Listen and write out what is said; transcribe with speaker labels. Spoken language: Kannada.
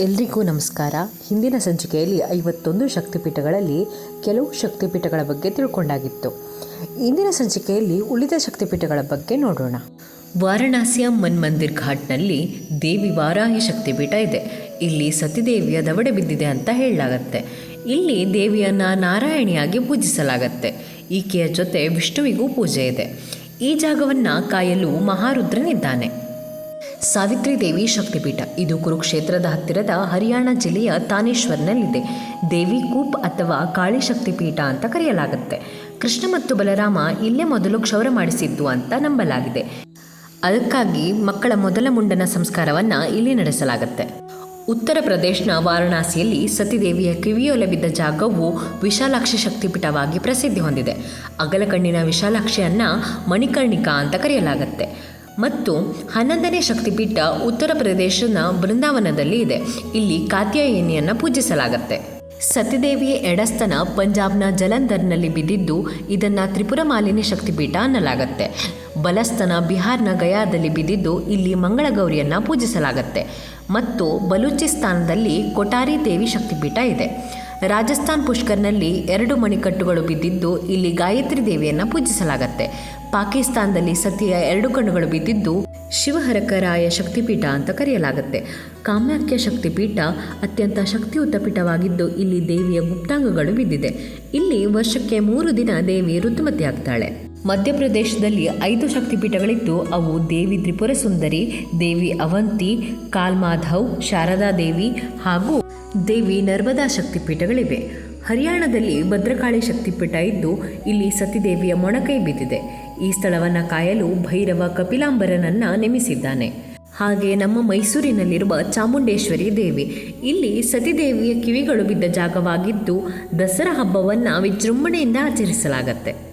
Speaker 1: ಎಲ್ರಿಗೂ ನಮಸ್ಕಾರ. ಹಿಂದಿನ ಸಂಚಿಕೆಯಲ್ಲಿ ಐವತ್ತೊಂದು ಶಕ್ತಿಪೀಠಗಳಲ್ಲಿ ಕೆಲವು ಶಕ್ತಿಪೀಠಗಳ ಬಗ್ಗೆ ತಿಳ್ಕೊಂಡಾಗಿತ್ತು. ಇಂದಿನ ಸಂಚಿಕೆಯಲ್ಲಿ ಉಳಿದ ಶಕ್ತಿಪೀಠಗಳ ಬಗ್ಗೆ ನೋಡೋಣ. ವಾರಣಾಸಿಯ ಮನ್ಮಂದಿರ್ ಘಾಟ್ನಲ್ಲಿ ದೇವಿ ವಾರಾಹಿ ಶಕ್ತಿಪೀಠ ಇದೆ. ಇಲ್ಲಿ ಸತಿದೇವಿಯ ದವಡೆ ಬಿದ್ದಿದೆ ಅಂತ ಹೇಳಲಾಗತ್ತೆ. ಇಲ್ಲಿ ದೇವಿಯನ್ನು ನಾರಾಯಣಿಯಾಗಿ ಪೂಜಿಸಲಾಗತ್ತೆ. ಈಕೆಯ ಜೊತೆ ವಿಷ್ಣುವಿಗೂ ಪೂಜೆ ಇದೆ. ಈ ಜಾಗವನ್ನು ಕಾಯಲು ಮಹಾರುದ್ರನಿದ್ದಾನೆ. ಸಾವಿತ್ರಿ ದೇವಿ ಶಕ್ತಿಪೀಠ. ಇದು ಕುರುಕ್ಷೇತ್ರದ ಹತ್ತಿರದ ಹರಿಯಾಣ ಜಿಲ್ಲೆಯ ತಾನೇಶ್ವರ್ನಲ್ಲಿದೆ. ದೇವಿ ಕೂಪ್ ಅಥವಾ ಕಾಳಿ ಶಕ್ತಿಪೀಠ ಅಂತ ಕರೆಯಲಾಗುತ್ತೆ. ಕೃಷ್ಣ ಮತ್ತು ಬಲರಾಮ ಇಲ್ಲೇ ಮೊದಲು ಕ್ಷೌರ ಮಾಡಿಸಿದ್ದು ಅಂತ ನಂಬಲಾಗಿದೆ. ಅದಕ್ಕಾಗಿ ಮಕ್ಕಳ ಮೊದಲ ಮುಂಡನ ಸಂಸ್ಕಾರವನ್ನು ಇಲ್ಲಿ ನಡೆಸಲಾಗುತ್ತೆ. ಉತ್ತರ ಪ್ರದೇಶನ ವಾರಣಾಸಿಯಲ್ಲಿ ಸತಿದೇವಿಯ ಕಿವಿಯೊಲೆ ಬಿದ್ದ ಜಾಗವು ವಿಶಾಲಾಕ್ಷಿ ಶಕ್ತಿಪೀಠವಾಗಿ ಪ್ರಸಿದ್ಧಿ ಹೊಂದಿದೆ. ಅಗಲಕಣ್ಣಿನ ವಿಶಾಲಾಕ್ಷಿಯನ್ನು ಮಣಿಕರ್ಣಿಕಾ ಅಂತ ಕರೆಯಲಾಗುತ್ತೆ. ಮತ್ತು ಹನ್ನೊಂದನೇ ಶಕ್ತಿಪೀಠ ಉತ್ತರ ಪ್ರದೇಶದ ಬೃಂದಾವನದಲ್ಲಿ ಇದೆ. ಇಲ್ಲಿ ಕಾತ್ಯಾಯಿನಿಯನ್ನು ಪೂಜಿಸಲಾಗುತ್ತೆ. ಸತಿದೇವಿಯ ಎಡಸ್ತನ ಪಂಜಾಬ್ನ ಜಲಂಧರ್ನಲ್ಲಿ ಬಿದ್ದಿದ್ದು ಇದನ್ನು ತ್ರಿಪುರ ಮಾಲಿನಿ ಶಕ್ತಿಪೀಠ ಅನ್ನಲಾಗತ್ತೆ. ಬಲಸ್ತನ ಬಿಹಾರ್ನ ಗಯಾದಲ್ಲಿ ಬಿದ್ದಿದ್ದು ಇಲ್ಲಿ ಮಂಗಳಗೌರಿಯನ್ನು ಪೂಜಿಸಲಾಗತ್ತೆ. ಮತ್ತು ಬಲೂಚಿಸ್ತಾನದಲ್ಲಿ ಕೊಟಾರಿ ದೇವಿ ಶಕ್ತಿಪೀಠ ಇದೆ. ರಾಜಸ್ಥಾನ್ ಪುಷ್ಕರ್ನಲ್ಲಿ ಎರಡು ಮಣಿಕಟ್ಟುಗಳು ಬಿದ್ದಿದ್ದು, ಇಲ್ಲಿ ಗಾಯತ್ರಿ ದೇವಿಯನ್ನು ಪೂಜಿಸಲಾಗತ್ತೆ. ಪಾಕಿಸ್ತಾನದಲ್ಲಿ ಸತಿಯ ಎರಡು ಕಣ್ಣುಗಳು ಬಿದ್ದಿದ್ದು ಶಿವಹರಕರಾಯ ಶಕ್ತಿಪೀಠ ಅಂತ ಕರೆಯಲಾಗುತ್ತೆ. ಕಾಮಾಖ್ಯ ಶಕ್ತಿಪೀಠ ಅತ್ಯಂತ ಶಕ್ತಿಯುತ ಪೀಠವಾಗಿದ್ದು, ಇಲ್ಲಿ ದೇವಿಯ ಗುಪ್ತಾಂಗಗಳು ಬಿದ್ದಿದೆ. ಇಲ್ಲಿ ವರ್ಷಕ್ಕೆ ಮೂರು ದಿನ ದೇವಿ ಋತುಮತಿಯಾಗ್ತಾಳೆ ಮಧ್ಯಪ್ರದೇಶದಲ್ಲಿ ಐದು ಶಕ್ತಿಪೀಠಗಳಿದ್ದು, ಅವು ದೇವಿ ತ್ರಿಪುರ ಸುಂದರಿ ದೇವಿ ಅವಂತಿ, ಕಾಲ್ಮಾಧವ್ ಶಾರದಾ ದೇವಿ ಹಾಗೂ ದೇವಿ ನರ್ಮದಾ ಶಕ್ತಿಪೀಠಗಳಿವೆ. ಹರಿಯಾಣದಲ್ಲಿ ಭದ್ರಕಾಳಿ ಶಕ್ತಿಪೀಠ ಇದ್ದು, ಇಲ್ಲಿ ಸತಿದೇವಿಯ ಮೊಣಕೈ ಬಿದ್ದಿದೆ. ಈ ಸ್ಥಳವನ್ನು ಕಾಯಲು ಭೈರವ ಕಪಿಲಾಂಬರನನ್ನ ನೇಮಿಸಿದ್ದಾನೆ. ಹಾಗೆ ನಮ್ಮ ಮೈಸೂರಿನಲ್ಲಿರುವ ಚಾಮುಂಡೇಶ್ವರಿ ದೇವಿ. ಇಲ್ಲಿ ಸತಿದೇವಿಯ ಕಿವಿಗಳು ಬಿದ್ದ ಜಾಗವಾಗಿದ್ದು, ದಸರಾ ಹಬ್ಬವನ್ನು ವಿಜೃಂಭಣೆಯಿಂದ ಆಚರಿಸಲಾಗತ್ತೆ.